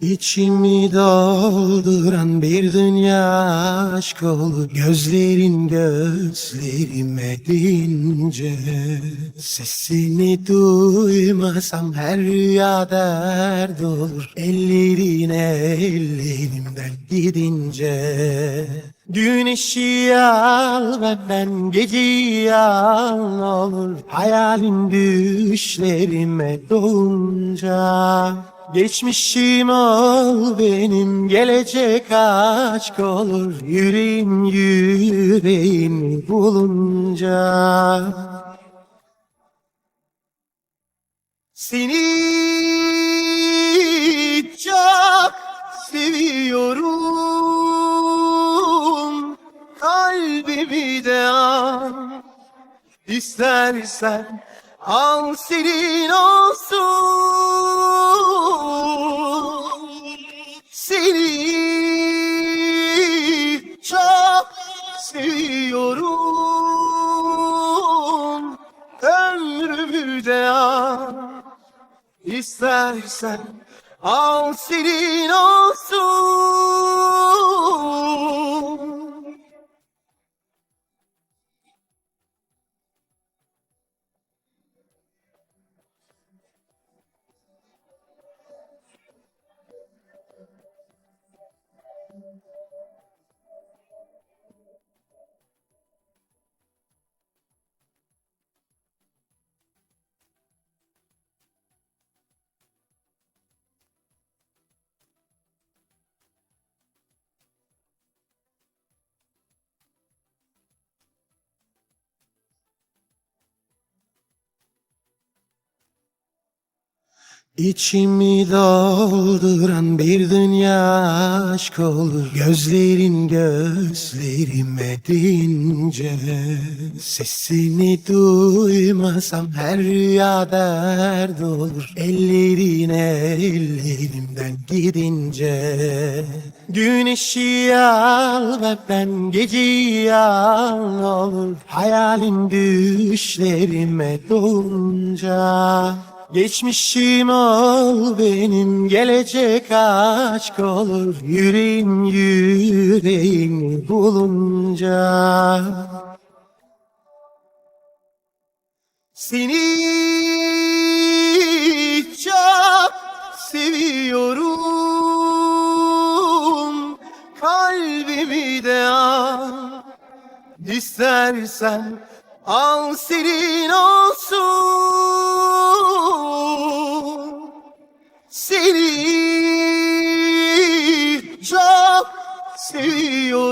İçimi dolduran bir dünya aşk olur Gözlerin gözlerime deyince Sesini duymasam her rüya dert olur. Ellerin ellerimden gidince Güneşi al benden geceyi al olur. Hayalin düşlerime dolunca Geçmişim ol benim gelecek aşk olur. Yüreğim yüreğimi bulunca. Seni çok seviyorum. Kalbimi de al. İstersen al senin olsun seviyorum. Ömrümü de al. İstersen al senin olsun İçimi dolduran bir dünya aşk olur. Gözlerin gözlerime deyince Sesini duymasam her rüya dert olur. Ellerin ellerimden gidince Güneşi al benden geceyi al olur. Hayalin düşlerime dolunca Geçmişim ol benim gelecek aşk olur. Yüreğim yüreğimi bulunca. Seni çok seviyorum. Kalbimi de al. İstersen al senin olsun. Seni çok seviyorum